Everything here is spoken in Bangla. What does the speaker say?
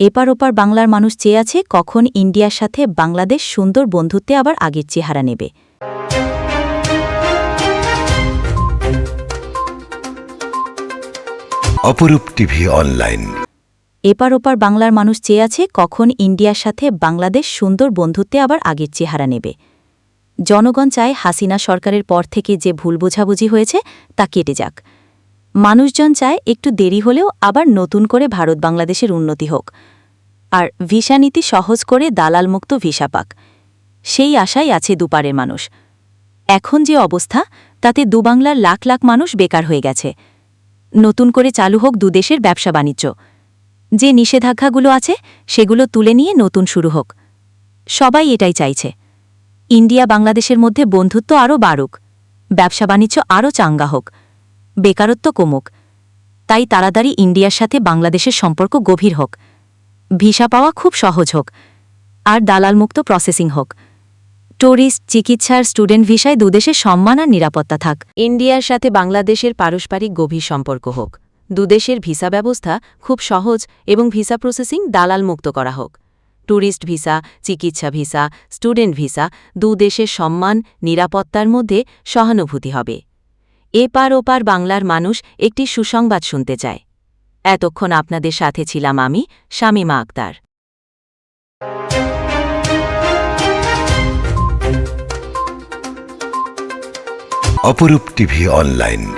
এপার ওপার বাংলার মানুষ চেয়ে আছে কখন ইন্ডিয়ার সাথে বাংলাদেশ সুন্দর বন্ধুত্বে আবার আগের চেহারা নেবে। অপরূপ টিভি অনলাইন। এপার ওপার বাংলার মানুষ চেয়ে আছে কখন ইন্ডিয়ার সাথে বাংলাদেশ সুন্দর বন্ধুত্বে আবার আগের চেহারা নেবে। জনগণ চায় হাসিনা সরকারের পর থেকে যে ভুল বোঝাবুঝি হয়েছে তা কেটে যাক। মানুষজন চায় একটু দেরি হলেও আবার নতুন করে ভারত বাংলাদেশের উন্নতি হোক। আর ভিসা নীতি সহজ করে দালালমুক্ত ভিসা পাক। সেই আশাই আছে দুপারের মানুষ। এখন যে অবস্থা, তাতে দুবাংলার লাখ লাখ মানুষ বেকার হয়ে গেছে। নতুন করে চালু হোক দুদেশের ব্যবসা বাণিজ্য। যে নিষেধাজ্ঞাগুলো আছে, সেগুলো তুলে নিয়ে নতুন শুরু হোক। সবাই এটাই চাইছে। ইন্ডিয়া বাংলাদেশের মধ্যে বন্ধুত্ব আরও বাড়ুক। ব্যবসা বাণিজ্য আরও চাঙ্গা হোক। বেকারত্ব কমুক। তাই তাড়াতাড়ি ইন্ডিয়ার সাথে বাংলাদেশের সম্পর্ক গভীর হোক। ভিসা পাওয়া খুব সহজ হোক। আর দালালমুক্ত প্রসেসিং হোক। ট্যুরিস্ট চিকিৎসার, স্টুডেন্ট ভিসায় দুদেশের সম্মান আর নিরাপত্তা থাক। ইন্ডিয়ার সাথে বাংলাদেশের পারস্পরিক গভীর সম্পর্ক হোক। দুদেশের ভিসা ব্যবস্থা খুব সহজ এবং ভিসা প্রসেসিং দালাল মুক্ত করা হোক। ট্যুরিস্ট ভিসা, চিকিৎসা ভিসা, স্টুডেন্ট ভিসা দুদেশের সম্মান, নিরাপত্তার মধ্যে সহানুভূতি হবে। এপার ওপার বাংলার মানুষ একটি সুসংবাদ শুনতে চায়। এতক্ষণ আপনাদের সাথে ছিলাম আমি, শামিমা আক্তার। অপরূপ টিভি অনলাইন।